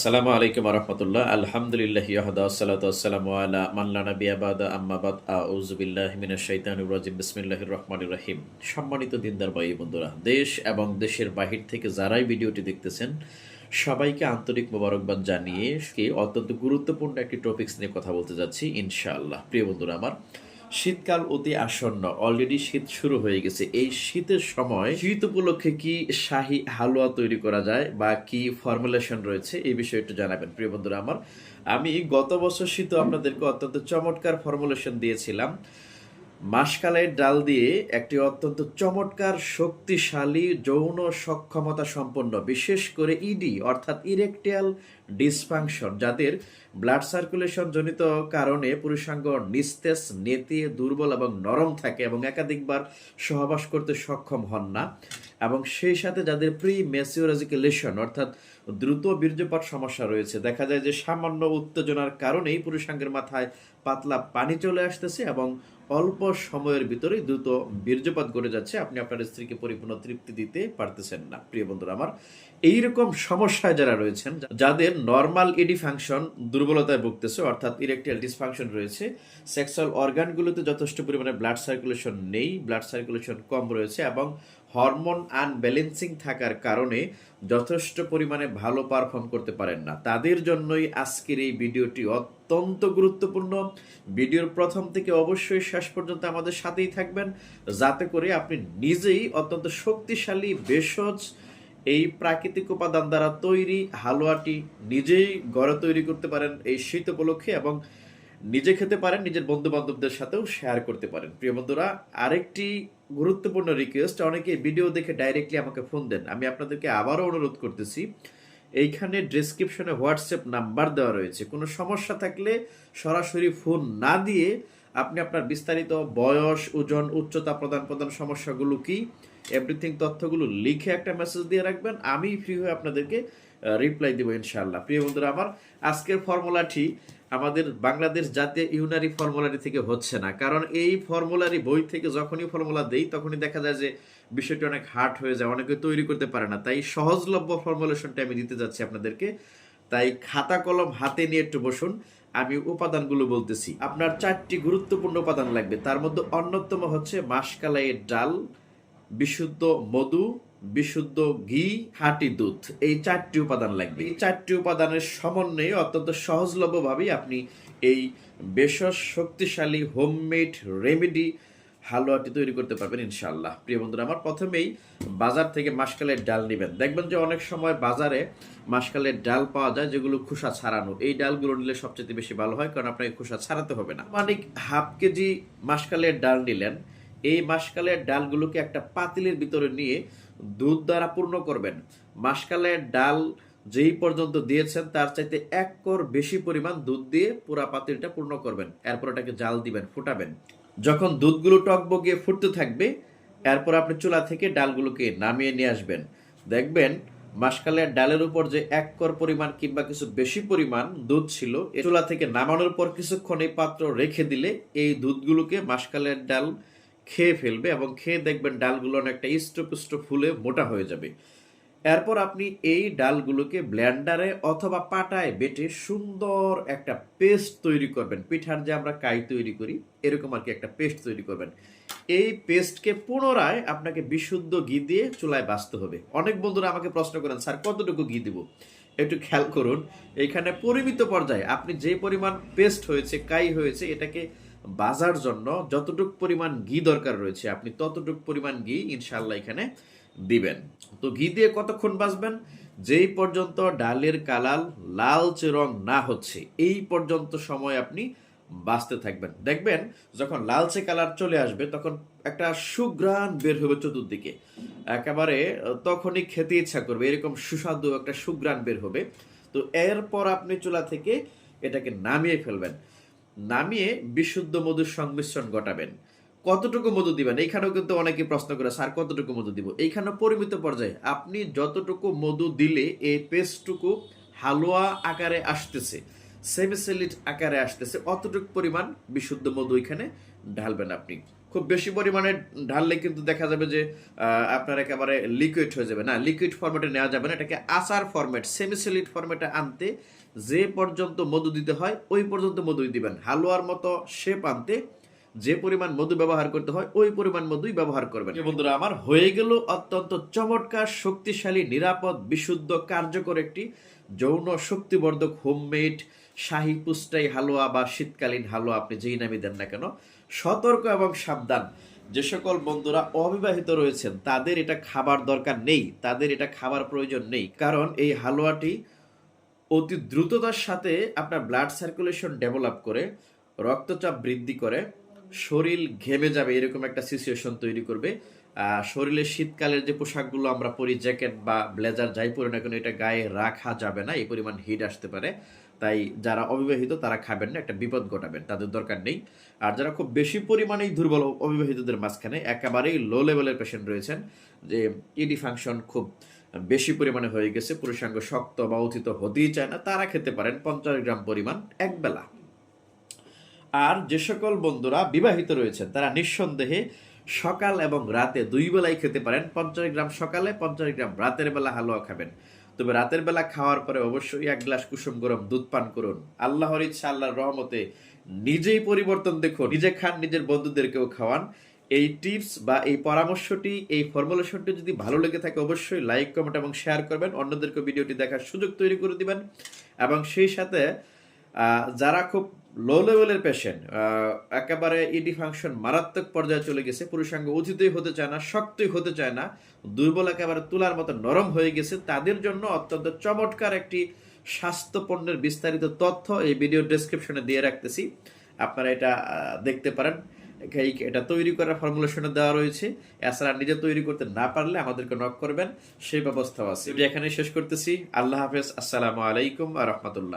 আসসালামু আলাইকুম রহমতুল্লাহ। আলহামদুলিল্লাহ ইয়াহদা সালাতু আসসালামু আলা মাল্লা নবী আম্মাবাদ আউযু বিল্লাহি মিনাশ শাইতানির রাজিম। বিসমিল্লাহির রহমানির রহিম। সম্মানিত দিনদার ভাই বন্ধুরা, দেশ এবং দেশের বাহির থেকে যারাই ভিডিওটি দেখতেছেন, সবাইকে আন্তরিক মোবারকবাদ জানিয়ে অত্যন্ত গুরুত্বপূর্ণ একটি টপিকস নিয়ে কথা বলতে যাচ্ছি, ইনশাআল্লাহ। প্রিয় বন্ধুরা আমার শীতকাল অতি আসন্ন। অলরেডি শীত শুরু হয়ে গেছে। এই শীতের সময় শীত উপলক্ষে কি শাহী হালুয়া তৈরি করা যায় বা কি ফর্মুলেশন রয়েছে? এই বিষয়ে একটু জানাবেন। প্রিয় বন্ধুরা আমার, আমি গত বছর শীত আপনাদেরকে অত্যন্ত চমৎকার ফর্মুলেশন দিয়েছিলাম। মাসকালের ডাল দিয়ে একটি অত্যন্ত চমৎকার, শক্তিশালী, যৌন সক্ষমতা সম্পন্ন, বিশেষ করে ইডি অর্থাৎ ইরেকটিয়াল ডিসফাংশন যাদের ব্লাড সার্কুলেশন জনিত কারণে পুরুষাঙ্গ নিস্তেজ নেতিয়ে দুর্বল এবং নরম থাকে এবং একাধিকবার সহবাস করতে সক্ষম হন না। এবং সেই সাথে যাদের প্রি মেসিওলজিক্যালেশন অর্থাৎ দ্রুত বীর্যপাত সমস্যা রয়েছে, দেখা যায় যে সামান্য উত্তেজনার কারণেই পুরুষাঙ্গের মাথায় পাতলা পানি চলে আসতেছে এবং অল্প সময়ের ভিতরেই দ্রুত বীর্যপাত ঘটে যাচ্ছে। আপনি আপনার স্ত্রীকে পরিপূর্ণ তৃপ্তি দিতে পারতেছেন না, প্রিয় বন্ধুরা আমার। এইরকম সমস্যায় যারা রয়েছেন, যাদের নর্মাল ইডি ফাংশন দুর্বলতায় ভুগতেছে, অর্থাৎ ইরেকটিয়াল ডিসফাংশন রয়েছে। সেক্সুয়াল অর্গানগুলোতে যথেষ্ট পরিমাণে ব্লাড সার্কুলেশন নেই ব্লাড সার্কুলেশন কম রয়েছে এবং হরমোন আনব্যালেন্সিং থাকার কারণে যথেষ্ট পরিমাণে ভালো পারফর্ম করতে পারেন না। তাদের জন্যই আজকের এই ভিডিওটি অত্যন্ত গুরুত্বপূর্ণ। ভিডিওর প্রথম থেকে অবশ্যই শেষ পর্যন্ত আমাদের সাথেই থাকবেন, যাতে করে আপনি নিজেই অত্যন্ত শক্তিশালী, ভেষজ এই প্রাকৃতিক উপাদান দ্বারা তৈরি হালুয়াটি নিজেই ঘরে তৈরি করতে পারেন, এই শীত উপলক্ষে এবং নিজে খেতে পারেন, নিজের বন্ধু বান্ধবদের সাথেও শেয়ার করতে পারেন। প্রিয় বন্ধুরা, আরেকটি গুরুত্বপূর্ণ রিকোয়েস্ট অনেকে ভিডিও দেখে ডাইরেক্টলি আমাকে ফোন দেন। আমি আপনাদেরকে আবারও অনুরোধ করতেছি, এইখানে ডেসক্রিপশনে হোয়াটসঅ্যাপ নাম্বার দেওয়া রয়েছে। কোনো সমস্যা থাকলে সরাসরি ফোন না দিয়ে আপনি আপনার বিস্তারিত বয়স, ওজন, উচ্চতা প্রদান প্রদান সমস্যাগুলো কি এভরিথিং তথ্যগুলো লিখে একটা মেসেজ দিয়ে রাখবেন। আমি ফ্রি হয়ে আপনাদেরকে রিপ্লাই দেবো ইনশাআল্লাহ। প্রিয় বন্ধুরা, আমার আজকের ফর্মুলাটি আমাদের বাংলাদেশ জাতীয় ইউনারি ফর্মুলারি থেকে হচ্ছে না। কারণ এই ফর্মুলারি বই থেকে যখনই ফর্মুলা দেই, তখনই দেখা যায় যে বিষয়টি অনেক হার্ড হয়ে যায়, অনেকে তৈরি করতে পারে না। তাই সহজলভ্য ফর্মুলেশনটা আমি দিতে যাচ্ছি আপনাদেরকে। তাই খাতা কলম হাতে নিয়ে একটু বসুন। আমি উপাদানগুলো বলতেছি। আপনার চারটি গুরুত্বপূর্ণ উপাদান লাগবে। তার মধ্যে অন্যতম হচ্ছে মাসকালাইয়ের ডাল বিশুদ্ধ মধু, বিশুদ্ধ ঘি, খাঁটি দুধ, এই চারটি উপাদান লাগবে। এই চারটি উপাদানের সমন্বয়ে অত্যন্ত সহজলভ্যভাবেই আপনি এই বেশস শক্তিশালী হোমমেড রেমেডি হালুয়াটি তৈরি করতে পারবেন ইনশাল্লাহ প্রিয় বন্ধুরা, আমার প্রথমেই বাজার থেকে মাসকালের ডাল নেবেন। দেখবেন যে অনেক সময় বাজারে মাসকালের ডাল পাওয়া যায় যেগুলো খোসা ছাড়ানো। এই ডালগুলো নিলে সবচেয়ে বেশি ভালো হয়, কারণ আপনাকে খোসা ছাড়াতে হবে না। মানে হাফ কেজি মাসকালের ডাল নিলেন এই মাসকালের ডালগুলোকে একটা পাতিলের ভিতরে নিয়ে দুধ দ্বারা পূর্ণ করবেন। মাসকালের ডাল যেই পর্যন্ত দিয়েছেন, তার চাইতে এক কর বেশি পরিমাণ দুধ দিয়ে পুরা পাতিলটা পূর্ণ করবেন। এরপর ওটাকে জাল দিবেন, ফুটাবেন। যখন দুধগুলো টকবগিয়ে ফুটতে থাকবে, এরপর আপনি চুলা থেকে ডালগুলোকে নামিয়ে নিয়ে আসবেন। দেখবেন মাসকালের ডালের উপর যে এক কর পরিমাণ কিংবা কিছু বেশি পরিমাণ দুধ ছিল চুলা থেকে নামানোর পর কিছুক্ষণ এই পাত্র রেখে দিলে এই দুধগুলোকে মাসকালের ডাল খেয়ে ফেলবে এবং খেয়ে দেখবেন ডালগুলো অনেকটা ইষ্টপুষ্ট ফুলে মোটা হয়ে যাবে। এরপর আপনি এই ডালগুলোকে ব্ল্যান্ডারে অথবা পাটায় বেটে সুন্দর একটা পেস্ট তৈরি করবেন। পিঠার যে আমরা কাই তৈরি করি, এরকম আর কি একটা পেস্ট তৈরি করবেন। এই পেস্টকে পুনরায় আপনাকে বিশুদ্ধ ঘি দিয়ে চুলায় বাঁচতে হবে। অনেক বন্ধুরা আমাকে প্রশ্ন করেন, স্যার, কতটুকু ঘি দিব? একটু খেয়াল করুন এখানে পরিমিত পর্যায়ে আপনি যে পরিমাণ পেস্ট হয়েছে, কাই হয়েছে, এটাকে বাজার জন্য যতটুক পরিমাণ ঘি দরকার রয়েছে, আপনি ততটুক পরিমাণ ঘি ইনশাল্লাহ এখানে দিবেন। তো ঘি দিয়ে কতক্ষণ বাঁচবেন যেই পর্যন্ত ডালের কালার লালচে রং না হচ্ছে, এই পর্যন্ত সময় আপনি বাঁচতে থাকবেন। দেখবেন যখন লালচে কালার চলে আসবে, তখন একটা সুগ্রাণ বের হবে চতুর্দিকে। একেবারে তখনই খেতে ইচ্ছা করবে, এরকম সুস্বাদু একটা সুগ্রাণ বের হবে। তো এরপর আপনি চুলা থেকে এটাকে নামিয়ে ফেলবেন। নামিয়ে বিশুদ্ধ মধুর সংমিশ্রণ ঘটাবেন। কতটুকু মধু দিবেন? এইখানেও কিন্তু অনেকে প্রশ্ন করে, স্যার, কতটুকু মধু দিব? এইখানে পরিমিত পর্যায়ে, আপনি যতটুকু মধু দিলে এই পেস্টটুকু হালুয়া আকারে আসতেছে, সেমিসেলিট আকারে আসতেছে, অতটুকু পরিমাণ বিশুদ্ধ মধু এখানে ঢালবেন আপনি। খুব বেশি পরিমাণে ঢাললে কিন্তু দেখা যাবে যে আপনার একেবারে লিকুইড হয়ে যাবে। না লিকুইড ফরম্যাটে নেওয়া যাবে না, এটাকে আচার ফরম্যাট সেমিসলিড ফরম্যাটে আনতে যে পর্যন্ত মধু দিতে হয়, ওই পর্যন্ত মধুই দিবেন। হালুয়ার মতো শেপ আনতে যে পরিমাণ মধু ব্যবহার করতে হয়, ওই পরিমাণ মধুই ব্যবহার করবেন। বন্ধুরা, আমার হয়ে গেল অত্যন্ত চমৎকার, শক্তিশালী, নিরাপদ, বিশুদ্ধ, কার্যকর একটি যৌন শক্তিবর্ধক হোমমেড শাহী পুস্টাই হালুয়া বা শীতকালীন হালুয়া, আপনি যেই নামই দেন না কেন, সতর্ক এবং সাবধান। যে সকল বন্ধুরা অবিবাহিত রয়েছেন, তাদের এটা খাবার দরকার নেই, তাদের এটা খাবার প্রয়োজন নেই, কারণ এই হালুয়াটি অতি দ্রুততার সাথে আপনার ব্লাড সার্কুলেশন ডেভেলপ করে, রক্তচাপ বৃদ্ধি করে, শরীর ঘেমে যাবে এরকম একটা সিচুয়েশন তৈরি করবে। শরীরে শীতকালের যে পোশাকগুলো আমরা পরি, জ্যাকেট বা ব্লেজার যাই পরি না কেন, এটা গায়ে রাখা যাবে না, এই পরিমাণ হিট আসতে পারে। তাই যারা অবিবাহিত তারা খাবেন না, একটা বিপদ ঘটাবেন, তাদের দরকার নেই। আর যারা খুব বেশি পরিমাণেই দুর্বল, অবিবাহিতদের মাঝখানে, একেবারেই লো লেভেলের পেশেন্ট রয়েছেন, যে ইডি ফাংশন খুব বেশি পরিমাণে হয়ে গেছে। পুরুষাঙ্গ শক্ত বা অথিত হতেই চায় না। তারা খেতে পারেন পঞ্চাশ গ্রাম পরিমাণ এক বেলা। আর যে সকল বন্ধুরা বিবাহিত রয়েছেন, তারা নিঃসন্দেহে সকাল এবং রাতে দুই বেলাই খেতে পারেন। পঞ্চাশ গ্রাম সকালে, পঞ্চাশ গ্রাম রাতের বেলা হালুয়া খাবেন। তবে রাতের বেলা খাওয়ার পরে অবশ্যই এক গ্লাস কুসুম গরম দুধ পান করুন। আল্লাহর ইচ্ছা, আল্লাহর রহমতে নিজেই পরিবর্তন দেখুন। নিজে খান, নিজের বন্ধুদেরকেও খাওয়ান। এই টিপস বা এই পরামর্শটি, এই ফর্মুলেশনটি যদি ভালো লেগে থাকে অবশ্যই লাইক, কমেন্ট এবং শেয়ার করবেন। অন্যদেরকে ভিডিওটি দেখার সুযোগ তৈরি করে দিবেন। এবং সেই সাথে যারা খুব লো লেভেলের পেশেন্ট একেবারে ইডি ফাংশন মারাত্মক পর্যায়ে চলে গেছে, পুরুষাঙ্গ উচিতই হতে চায় না, শক্তই হতে চায় না, দুর্বল একেবারে তুলার মতো নরম হয়ে গেছে, তাদের জন্য অত্যন্ত চমৎকার একটি স্বাস্থ্য পণ্যের বিস্তারিত তথ্য এই ভিডিও ডেসক্রিপশনে দিয়ে রাখতেছি। আপনারা এটা দেখতে পারেন। এই- এটা তৈরি করার ফর্মুলেশনে দেওয়া রয়েছে। এছাড়া নিজে তৈরি করতে না পারলে আমাদেরকে নক করবেন। সেই ব্যবস্থাও আছে। এখানে শেষ করতেছি। আল্লাহ হাফেজ। আসসালামু আলাইকুম আ রহমতুল্লাহ।